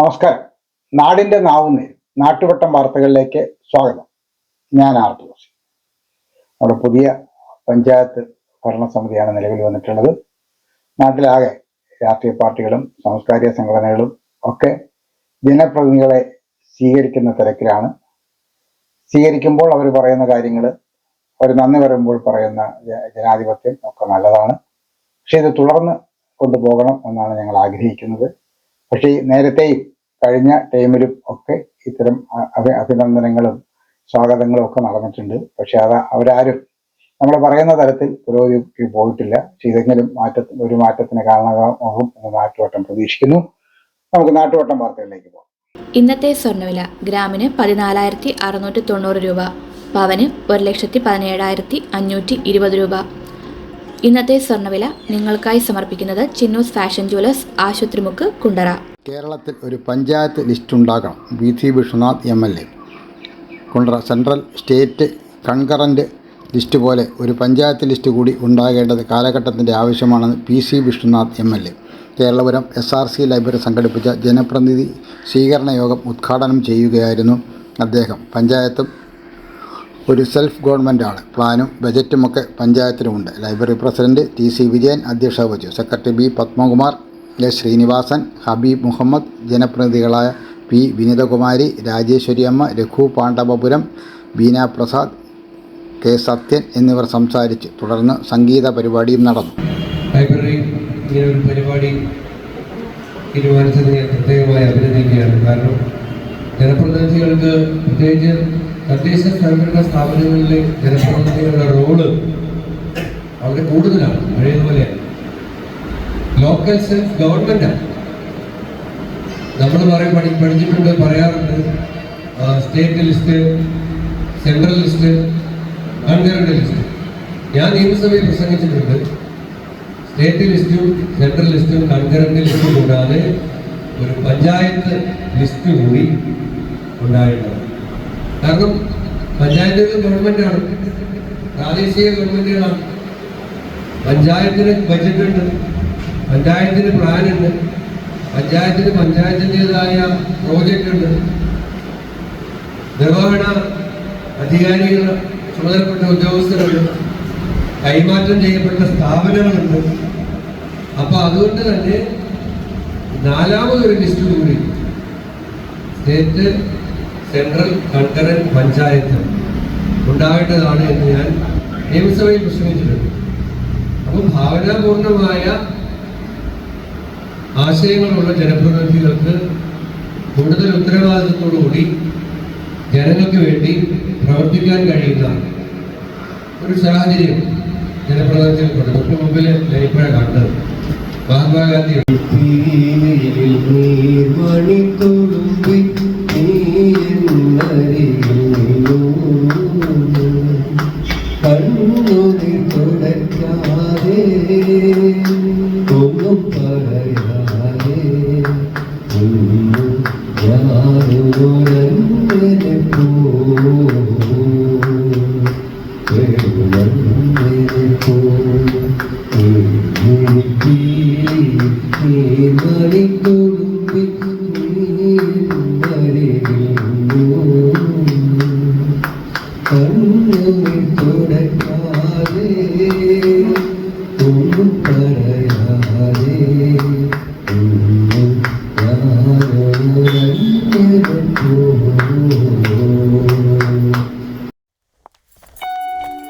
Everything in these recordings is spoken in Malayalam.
നമസ്കാരം. നാടിന്റെ നാവുന്നേ നാട്ടുവട്ടം വാർത്തകളിലേക്ക് സ്വാഗതം. ഞാൻ ആർത്തോസ് നമ്മുടെ പുതിയ പഞ്ചായത്ത് ഭരണസമിതിയാണ് നിലവിൽ വന്നിട്ടുള്ളത്. നാട്ടിലാകെ രാഷ്ട്രീയ പാർട്ടികളും സാംസ്കാരിക സംഘടനകളും ഒക്കെ ജനപ്രതിനിധികളെ സ്വീകരിക്കുന്ന തിരക്കിലാണ്. സ്വീകരിക്കുമ്പോൾ അവർ പറയുന്ന കാര്യങ്ങൾ അവർ നന്ദി പറയുമ്പോൾ പറയുന്ന ജനാധിപത്യം ഒക്കെ നല്ലതാണ്. പക്ഷെ ഇത് തുടർന്ന് കൊണ്ടുപോകണം എന്നാണ് ഞങ്ങൾ ആഗ്രഹിക്കുന്നത്. പക്ഷേ നേരത്തെയും കഴിഞ്ഞ ടൈമിലും ഒക്കെ ഇത്തരം അഭിനന്ദനങ്ങളും സ്വാഗതങ്ങളും ഒക്കെ നടന്നിട്ടുണ്ട്. പക്ഷെ അത് അവരാരും നമ്മൾ പറയുന്ന തരത്തിൽ പുരോഗതിക്ക് പോയിട്ടില്ല. പക്ഷെ ഇതെങ്കിലും മാറ്റ ഒരു മാറ്റത്തിന് കാരണമാകും എന്ന് നാട്ടുവട്ടം പ്രതീക്ഷിക്കുന്നു. നമുക്ക് നാട്ടുവട്ടം വാർത്തകളിലേക്ക് പോകാം. ഇന്നത്തെ സ്വർണവില ഗ്രാമിന് പതിനാലായിരത്തി അറുന്നൂറ്റി തൊണ്ണൂറ് രൂപ പവന് ഒരു ലക്ഷത്തി പതിനേഴായിരത്തി അഞ്ഞൂറ്റി ഇരുപത് രൂപ. ഇന്നത്തെ സ്വർണവില നിങ്ങൾക്കായി സമർപ്പിക്കുന്നത് ചിന്നൂസ് ഫാഷൻ ജ്വല്ലേഴ്സ് ആശുപത്രിമുക്ക് കുണ്ടറ. കേരളത്തിൽ ഒരു പഞ്ചായത്ത് ലിസ്റ്റ് ഉണ്ടാക്കണം V. C Vishwanath M. L. A. കൊണ്ട സെൻട്രൽ സ്റ്റേറ്റ് കൺകറന്റ് ലിസ്റ്റ് പോലെ ഒരു പഞ്ചായത്ത് ലിസ്റ്റ് കൂടി ഉണ്ടാകേണ്ടത് കാലഘട്ടത്തിന്റെ ആവശ്യമാണെന്ന് P. C. Vishwanath M. L. A. Keralapuram S. R. C. Library സംഘടിപ്പിച്ച ജനപ്രതിനിധി സ്വീകരണ യോഗം ഉദ്ഘാടനം ചെയ്യുകയായിരുന്നു അദ്ദേഹം. പഞ്ചായത്തും ഒരു സെൽഫ് ഗവൺമെന്റാണ്. പ്ലാനും ബജറ്റുമൊക്കെ പഞ്ചായത്തിനുമുണ്ട് library president T. C. Vijayan അധ്യക്ഷത വഹിച്ചു. Secretary B. Padmakumar S Srinivasan Habeeb Muhammad ജനപ്രതിനിധികളായ P. Vinithakumari Rajeswari Amma Raghu Pandavapuram Beena Prasad K. Sathyan എന്നിവർ സംസാരിച്ച് തുടർന്ന് സംഗീത പരിപാടിയും നടന്നു. ലൈബ്രറി ഇങ്ങനെ ഒരു പരിപാടി തീരുമാനിച്ചത് ഞാൻ പ്രത്യേകമായി അഭിനന്ദിക്കുകയാണ്. കാരണം ജനപ്രതിനിധികൾക്ക് പ്രത്യേകിച്ച് തദ്ദേശ സ്വയംഭരണ സ്ഥാപനങ്ങളിലെ ജനപ്രതിനിധികളുടെ റോൾ വളരെ കൂടുതലാണ്. പഴയതുപോലെ ലോക്കൽ സെൽഫ് ഗവൺമെന്റാണ് നമ്മൾ പറയും പഠി പഠിച്ചിട്ടുണ്ട് പറയാറുണ്ട്. State list central list concurrent list ഞാൻ നിയമസഭയിൽ പ്രസംഗിച്ചിട്ടുണ്ട്. സ്റ്റേറ്റ് ലിസ്റ്റും സെൻട്രൽ ലിസ്റ്റും കൺകറന്റ് ലിസ്റ്റും കൂടാതെ ഒരു പഞ്ചായത്ത് ലിസ്റ്റ് കൂടി ഉണ്ടായിട്ടുണ്ട്. കാരണം പഞ്ചായത്തുകൾ ഗവൺമെന്റാണ് പ്രാദേശിക ഗവൺമെന്റുകളാണ് പഞ്ചായത്തിന് ബജറ്റ് ഉണ്ട്. പഞ്ചായത്തിന് പ്ലാൻ ഉണ്ട്. പഞ്ചായത്തിന് പഞ്ചായത്തിന്റെതായ പ്രോജക്റ്റ് ഉണ്ട്. നിർവഹണ അധികാരികൾ ചുമതലപ്പെട്ട ഉദ്യോഗസ്ഥരുണ്ട്. കൈമാറ്റം ചെയ്യപ്പെട്ട സ്ഥാപനങ്ങളുണ്ട്. അപ്പൊ അതുകൊണ്ട് തന്നെ നാലാമതൊരു ലിസ്റ്റ് കൂടി. സ്റ്റേറ്റ് സെൻട്രൽ കൺകറന്റ് പഞ്ചായത്ത് ഉണ്ടാകേണ്ടതാണ് എന്ന് ഞാൻ നിയമസഭയിൽ പ്രസംഗിച്ചിട്ടുണ്ട് അപ്പം ഭാവനാപൂർണമായ ആശയങ്ങളുള്ള ജനപ്രതിനിധികൾക്ക് കൂടുതൽ ഉത്തരവാദിത്വത്തോടുകൂടി ജനങ്ങൾക്ക് വേണ്ടി പ്രവർത്തിക്കാൻ കഴിയുന്ന ഒരു സാഹചര്യം ജനപ്രതിനിധികൾക്കുണ്ട് തൊട്ട് മുമ്പിൽ ഇപ്പോഴാണ് കണ്ടത് Mahatma Gandhi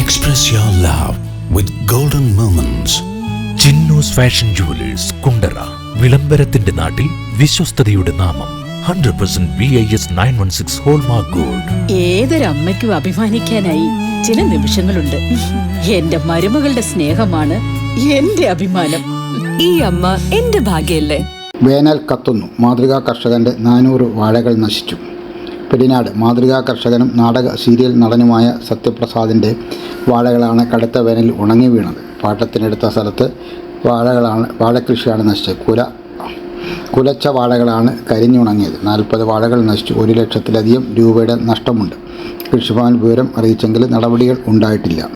Express your love with golden moments. Chinnus fashion jewellers Kundara വിളംബരത്തിന്റെ നാട്ടിൽ വിശ്വസ്തതയുടെ നാമം hundred percent V I S nine one six hallmark gold ഏതൊരമ്മയ്ക്കും അഭിമാനിക്കാനായി ചില നിമിഷങ്ങളുണ്ട്. എന്റെ മരുമകളുടെ സ്നേഹമാണ് എന്റെ അഭിമാനം. ഈ അമ്മ എന്റെ ഭാഗ്യല്ലേ? വേനൽ കത്തുന്നു. മാതൃകാ കർഷകന്റെ നാനൂറ് വാഴകൾ നശിച്ചു. പെരിനാട് മാതൃകാ കർഷകനും നാടക സീരിയൽ നടനുമായ സത്യപ്രസാദിന്റെ വാഴകളാണ് കടുത്ത വേനൽ ഉണങ്ങി വീണത്. പാട്ടത്തിനെടുത്ത സ്ഥലത്ത് വാഴകളാണ് വാഴക്കൃഷിയാണ് നശിച്ചത്. കുല കുലച്ച വാഴകളാണ് കരിഞ്ഞുണങ്ങിയത്. നാൽപ്പത് വാഴകൾ നശിച്ചു. ഒരു ലക്ഷത്തിലധികം രൂപയുടെ നഷ്ടമുണ്ട്. കൃഷിഭവൻ വിവരം അറിയിച്ചെങ്കിലും നടപടികൾ ഉണ്ടായിട്ടില്ല.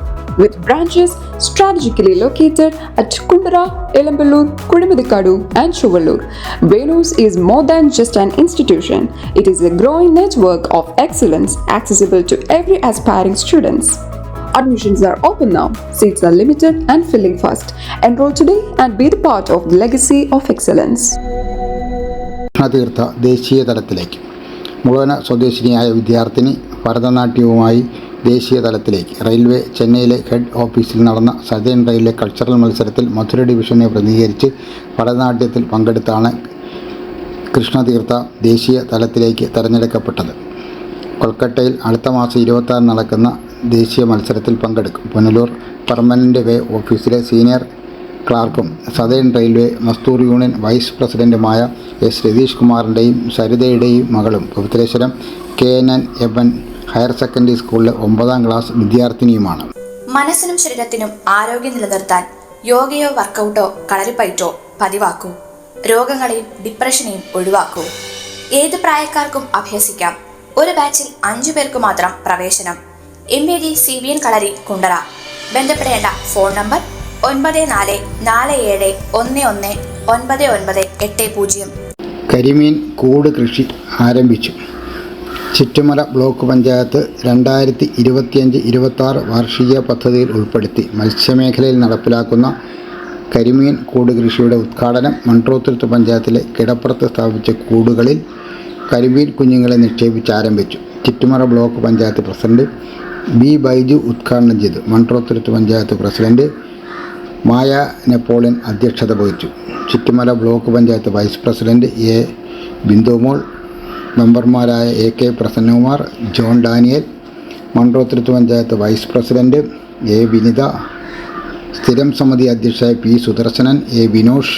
with branches strategically located at Kundara, Elamballur, Kudimadikadu, and Chuvallur. Venus is more than just an institution, it is a growing network of excellence accessible to every aspiring students. Admissions are open now, seats are limited and filling fast. Enroll today and be the part of the legacy of excellence. Krishnatheertha ദേശീയ തലത്തിലേക്ക് മുഴുവന സ്വദേശിനിയായ വിദ്യാർത്ഥിനി ഭരതനാട്യവുമായി ദേശീയ തലത്തിലേക്ക് റെയിൽവേ ചെന്നൈയിലെ ഹെഡ് ഓഫീസിൽ നടന്ന സദേൺ റെയിൽവേ കൾച്ചറൽ മത്സരത്തിൽ മധുര ഡിവിഷനെ പ്രതിനിധീകരിച്ച് ഭരതനാട്യത്തിൽ പങ്കെടുത്താണ് കൃഷ്ണതീർത്ഥ ദേശീയ തലത്തിലേക്ക് തിരഞ്ഞെടുക്കപ്പെട്ടത്. കൊൽക്കട്ടയിൽ അടുത്ത മാസം ഇരുപത്താറ് നടക്കുന്ന ദേശീയ മത്സരത്തിൽ പങ്കെടുക്കും. പുനലൂർ പെർമനന്റ് വേ ഓഫീസിലെ senior ക്ലാർക്കും southern railway Mazdoor union vice പ്രസിഡന്റുമായ എസ് രതീഷ് കുമാറിന്റെയും സരിതയുടെയും മകളും Pavithreswaram K N N M N higher secondary സ്കൂളിലെ ഒമ്പതാം ക്ലാസ് വിദ്യാർത്ഥിനിയുമാണ്. മനസ്സിനും ശരീരത്തിനും ആരോഗ്യം നിലനിർത്താൻ യോഗയോ വർക്കൗട്ടോ കളരിപ്പയറ്റോ പതിവാക്കൂ. രോഗങ്ങളെയും ഡിപ്രഷനെയും ഒഴിവാക്കൂ. ഏത് പ്രായക്കാർക്കും അഭ്യസിക്കാം. ഒരു ബാച്ചിൽ അഞ്ചു പേർക്ക് മാത്രം പ്രവേശനം. M A G C B N Kalari Kundara. ബന്ധപ്പെടേണ്ട ഫോൺ നമ്പർ ഒൻപത് നാല് നാല് ഏഴ് ഒന്ന് ഒന്ന് ഒൻപത് ഒൻപത് എട്ട് പൂജ്യം. കരിമീൻ കൂട് കൃഷി ആരംഭിച്ചു. ചുറ്റുമല ബ്ലോക്ക് പഞ്ചായത്ത് രണ്ടായിരത്തി ഇരുപത്തിയഞ്ച് ഇരുപത്താറ് വാർഷിക പദ്ധതിയിൽ ഉൾപ്പെടുത്തി മത്സ്യമേഖലയിൽ നടപ്പിലാക്കുന്ന കരിമീൻ കൂട് കൃഷിയുടെ ഉദ്ഘാടനം മൺട്രോത്തുരുത്ത് പഞ്ചായത്തിലെ കിടപ്പുറത്ത് സ്ഥാപിച്ച കൂടുകളിൽ കരിമീൻ കുഞ്ഞുങ്ങളെ നിക്ഷേപിച്ച് ആരംഭിച്ചു Chuttumala block panchayat president B Baiju ഉദ്ഘാടനം ചെയ്തു. മൺട്രോത്തുരുത്ത് പഞ്ചായത്ത് പ്രസിഡന്റ് മായ നെപ്പോളിയൻ അധ്യക്ഷത വഹിച്ചു. Chuttumala block panchayat vice president A Bindumol മെമ്പർമാരായ A K Prasannakumar John Daniel Munroethuruthu panchayat vice president A Vinitha സ്ഥിരം സമിതി അധ്യക്ഷ P Sudarsanan A Vinosh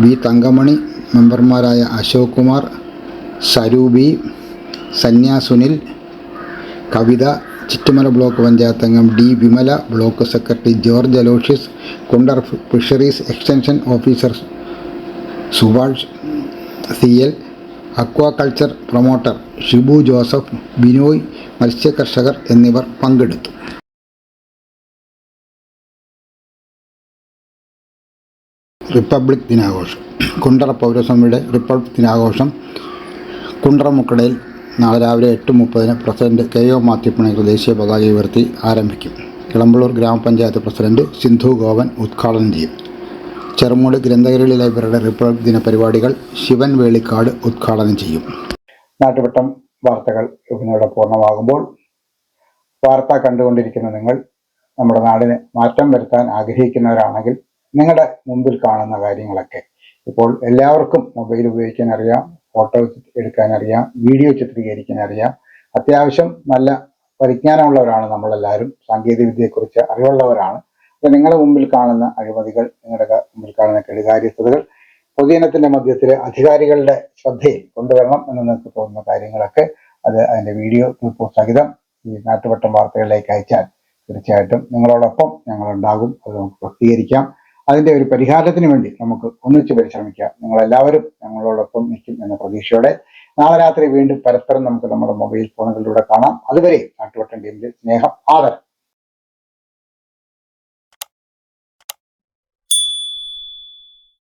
V Thankamani മെമ്പർമാരായ അശോക് കുമാർ സരൂബി സന്യാ സുനിൽ കവിത ചിറ്റുമല ബ്ലോക്ക് പഞ്ചായത്ത് അംഗം D Vimala block secretary George Aloysius Kundar fisheries extension officer Subhash C L aquaculture promoter Shibu Joseph Binoy മത്സ്യകർഷകർ എന്നിവർ പങ്കെടുത്തു. റിപ്പബ്ലിക് ദിനാഘോഷം. കുണ്ടറ പൗരസഭയുടെ റിപ്പബ്ലിക് ദിനാഘോഷം കുണ്ടറ മുക്കടയിൽ നാളെ രാവിലെ എട്ട് മുപ്പതിന് പ്രസിഡന്റ് കെ ഒ മാത്യുപ്പണിക്കർ ദേശീയ പതാക ഉയർത്തി ആരംഭിക്കും. കിളമ്പളൂർ ഗ്രാമപഞ്ചായത്ത് പ്രസിഡന്റ് സിന്ധു ഗോവൻ ഉദ്ഘാടനം ചെയ്യും. ചെറുമൂട് ഗ്രന്ഥകരളി ലൈബ്രറിയുടെ റിപ്പബ്ലിക് ദിന പരിപാടികൾ ശിവൻ വേളിക്കാട് ഉദ്ഘാടനം ചെയ്യും. നാട്ടുവട്ടം വാർത്തകൾ ഇവിടെ പൂർണമാകുമ്പോൾ വാർത്ത കണ്ടുകൊണ്ടിരിക്കുന്ന നിങ്ങൾ നമ്മുടെ നാടിന് മാറ്റം വരുത്താൻ ആഗ്രഹിക്കുന്നവരാണെങ്കിൽ നിങ്ങളുടെ മുമ്പിൽ കാണുന്ന കാര്യങ്ങളൊക്കെ. ഇപ്പോൾ എല്ലാവർക്കും മൊബൈൽ ഉപയോഗിക്കാൻ അറിയാം ഫോട്ടോ എടുക്കാൻ അറിയാം വീഡിയോ ചിത്രീകരിക്കാൻ അറിയാം. അത്യാവശ്യം നല്ല പരിജ്ഞാനമുള്ളവരാണ് നമ്മളെല്ലാവരും. സാങ്കേതിക വിദ്യയെക്കുറിച്ച് അറിവുള്ളവരാണ്. നിങ്ങളുടെ മുമ്പിൽ കാണുന്ന അഴിമതികൾ നിങ്ങളുടെ മുമ്പിൽ കാണുന്ന കെടുകാര്യസ്ഥതകൾ പൊതുജനത്തിന്റെ മധ്യത്തിൽ അധികാരികളുടെ ശ്രദ്ധയിൽ കൊണ്ടുവരണം എന്ന് നിങ്ങൾക്ക് തോന്നുന്ന കാര്യങ്ങളൊക്കെ അത് അതിന്റെ വീഡിയോ ക്ലിപ്പോ സഹിതം ഈ നാട്ടുവട്ടം വാർത്തകളിലേക്ക് അയച്ചാൽ തീർച്ചയായിട്ടും നിങ്ങളോടൊപ്പം ഞങ്ങൾ ഉണ്ടാകും അത് നമുക്ക് പ്രസിദ്ധീകരിക്കാം. അതിന്റെ ഒരു പരിഹാരത്തിന് വേണ്ടി നമുക്ക് ഒന്നിച്ച് പരിശ്രമിക്കാം. നിങ്ങളെല്ലാവരും ഞങ്ങളോടൊപ്പം നിൽക്കും എന്ന പ്രതീക്ഷയോടെ നാളെ രാത്രി വീണ്ടും പരസ്പരം നമുക്ക് നമ്മുടെ മൊബൈൽ ഫോണുകളിലൂടെ കാണാം. അതുവരെ നാട്ടുവട്ടം ടീമിന്റെ സ്നേഹം ആദരം.